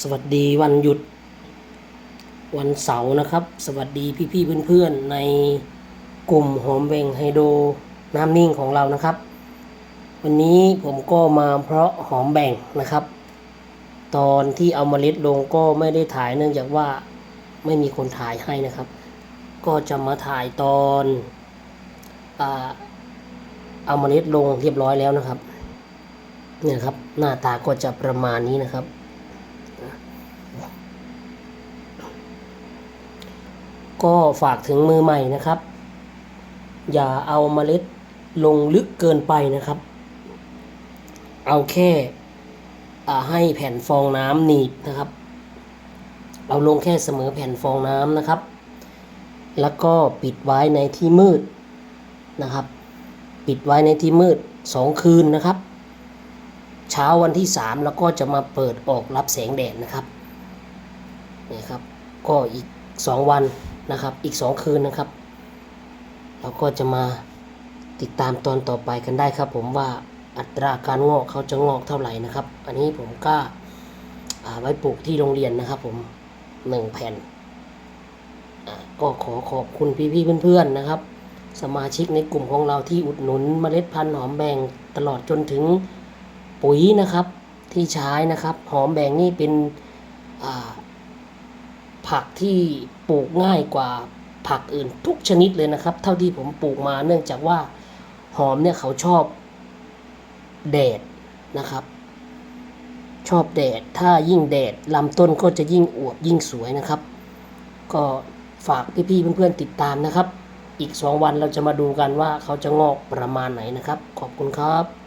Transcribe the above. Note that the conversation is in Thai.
สวัสดีวันหยุดวันเสาร์นะครับ สวัสดีพี่ๆเพื่อนๆในกลุ่มหอมเบงไฮโดรน้ำนิ่งของเรานะครับ วันนี้ผมก็มาเพราะหอมแบ่งนะครับ ตอนที่เอามาเล็ดลงก็ไม่ได้ถ่ายเนื่องจากว่าไม่มีคนถ่ายให้นะครับ ก็จะมาถ่ายตอนอาเอาเล็ดลงเรียบร้อยแล้วนะครับเนี่ยครับหน้าตาก็จะประมาณนี้นะครับ ก็ฝากถึงมือใหม่นะครับ อย่าเอาเมล็ดลงลึกเกินไปนะครับ เอาแค่ให้แผ่นฟองน้ำหนีบนะครับ เอาลงแค่เสมอแผ่นฟองน้ำนะครับ แล้วก็ปิดไว้ในที่มืดนะครับ ปิดไว้ในที่มืดสองคืนนะครับ เช้าวันที่สามแล้วก็จะมาเปิดออกรับแสงแดดนะครับนี่ครับ ก็อีกสองวัน นะครับ อีกสองคืนนะครับ เราก็จะมาติดตามตอนต่อไปกันได้ครับ ผมว่าอัตราการงอกเขาจะงอกเท่าไหร่นะครับ อันนี้ผมก็อ่าไว้ปลูกที่โรงเรียนนะครับ ผมหนึ่งแผ่นก็ขอขอบคุณพี่ๆเพื่อนๆนะครับ สมาชิกในกลุ่มของเราที่อุดหนุนเมล็ดพันธุ์หอมแบงตลอดจนถึงปุ๋ยนะครับที่ใช้นะครับ หอมแบงนี่เป็นอ่า ผักที่ปลูกง่ายกว่าผักอื่นทุกชนิดเลยนะครับ เท่าที่ผมปลูกมาเนื่องจากว่าหอมเนี่ยเขาชอบแดดนะครับ ชอบแดดถ้ายิ่งแดดลำต้นก็จะยิ่งอวบยิ่งสวยนะครับ ก็ฝากพี่ๆเพื่อนๆติดตามนะครับ อีกสองวันเราจะมาดูกันว่าเขาจะงอกประมาณไหนนะครับ ขอบคุณครับ